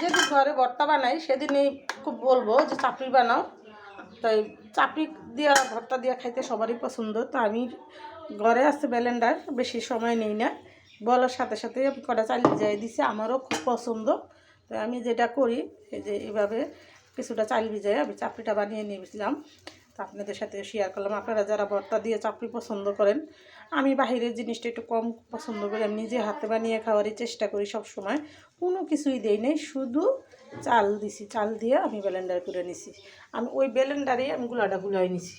যেদিন ঘরে ভর্তা বানাই, সেদিনই খুব বলব যে চাপড়ি বানাও। তাই চাপড়ি দিয়া, ভর্তা দিয়া খাইতে সবারই পছন্দ। তো আমি ঘরে আসতে ব্যালেন্ডার বেশি সময় নেই না। বলার সাথে সাথে আমি কটা চালিয়ে যাই দিছি, আমারও খুব পছন্দ। তো আমি যেটা করি যে এইভাবে কিছুটা চাল ভিজাই আমি চাপড়িটা বানিয়ে নিয়েছিলাম। আপনাদের সাথে শেয়ার করলাম। আপনারা যারা ভর্তা দিয়ে চাপড়ি পছন্দ করেন, আমি বাহিরের জিনিসটা একটু কম পছন্দ করি। আমি নিজে হাতে বানিয়ে খাওয়ারই চেষ্টা করি সব সময় কোনো কিছুই দেই নাই, শুধু চাল দিছি। চাল দিয়ে আমি ব্লেন্ডার করে নিছি। আমি ওই ব্লেন্ডারে আমি গুলাটা গুলাই নিছি।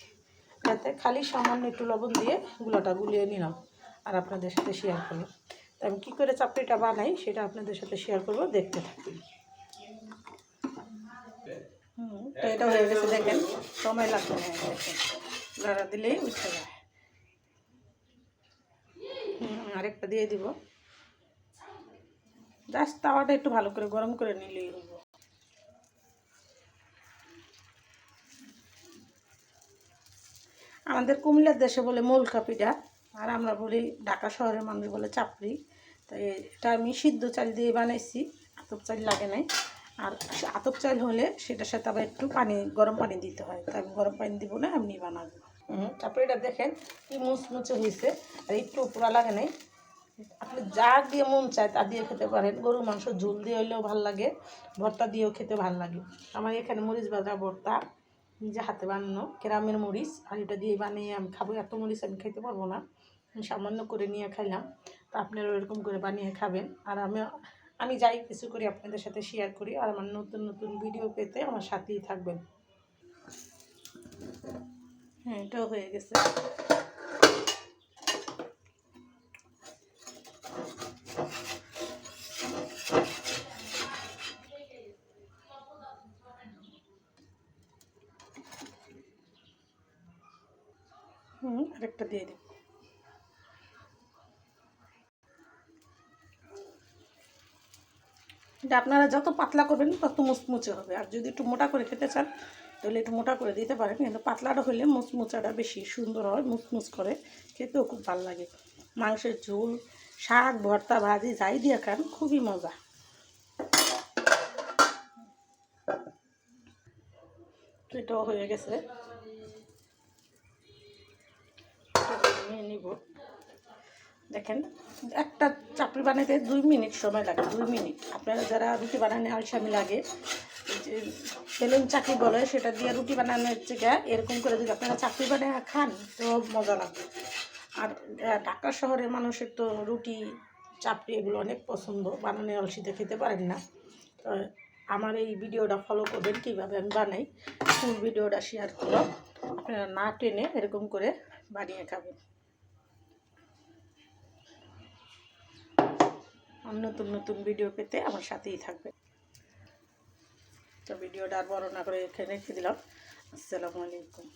যাতে খালি সামান্য একটু লবণ দিয়ে গুলাটা গুলিয়ে নিলাম আর আপনাদের সাথে শেয়ার করলাম। তো আমি কী করে চাপড়িটা বানাই, সেটা আপনাদের সাথে শেয়ার করব। দেখতে হুম তো এটা হয়ে গেছে দেখেন সময় লাগবে না দেখেন লড়া দিলেই উঠে যায় হুম আরেকটা দিয়ে দিব। জাস্ট তাওয়াটা একটু ভালো করে গরম করে নিলেই হইব। আমাদের কুমিল্লার দেশে বলে মূলকা পিঠা আর আমরা বলি ঢাকা শহরের মানুষ বলে চাপড়ি। তাই এটা আমি সিদ্ধ চাল দিয়ে বানাইছি আতপ চাল লাগে নাই। আর আতপ চাল হলে সেটার সাথে আবার একটু পানি, গরম পানি দিতে হয়। তাই আমি গরম পানি দিব না, এমনি বানাবো। তারপরে এটা দেখেন কি মুচমুচে হয়েছে আর একটু পুরা লাগে নাই। আপনি যা দিয়ে মন চায় তা দিয়ে খেতে পারেন। গরুর মাংস ঝোল দিয়ে হলেও ভালো লাগে, ভর্তা দিয়েও খেতে ভালো লাগে। আমার এখানে মরিচ ভাজা ভর্তা নিজে হাতে বানানো গ্রামের মরিচ, আর এটা দিয়ে বানিয়ে আমি খাব। এত মরিচ আমি খেতে পারব না। সামান্য করে নিয়ে খাইলাম। তা আপনারা এরকম করে বানিয়ে খাবেন। আর আমি আমি যাই কিছু করি আপনাদের সাথে শেয়ার করি আর আমার নতুন নতুন ভিডিও পেতে আমার সাথেই থাকবেন। হ্যাঁ এটাও হয়ে গেছে। হুম, আরেকটা দিয়ে দিই। এটা আপনারা যত পাতলা করবেন, তত মুচমুচে হবে। আর যদি একটু মোটা করে খেতে চান, তাহলে একটু মোটা করে দিতে পারেন। কিন্তু পাতলাটা হলে মুচমুচাটা বেশি সুন্দর হয়, মুচমুচ করে। খেতেও খুব ভালো লাগে। মাংসের ঝোল, শাক, ভর্তা, ভাজি, যাই দিয়ে খান, খুবই মজা। এটাও হয়ে গেছে নিয়ে নিব দেখেন, একটা চাপড়ি বানাতে দুই মিনিট সময় লাগে, দুই মিনিট। আপনারা যারা রুটি বানানো আলসামি লাগে যে বেলুন চাকরি বলে, সেটা দিয়ে রুটি বানানোর থেকে এরকম করে যদি আপনারা চাকরি বানিয়ে খান, তো মজা লাগবে। আর ঢাকা শহরের মানুষের তো রুটি, চাপড়ি এগুলো অনেক পছন্দ, বানানো আলসিতে খেতে পারেন না। তো আমার এই ভিডিওটা ফলো করবেন, কীভাবে আমি বানাই, ফুল ভিডিওটা শেয়ার করব আপনারা না টেনে এরকম করে বানিয়ে খাবেন। নতুন নতুন ভিডিও পেতে আমার সাথেই থাকবে। তো ভিডিওটা আর বর্ণনা করে এখানে রেখে দিলাম। আসসালামু আলাইকুম।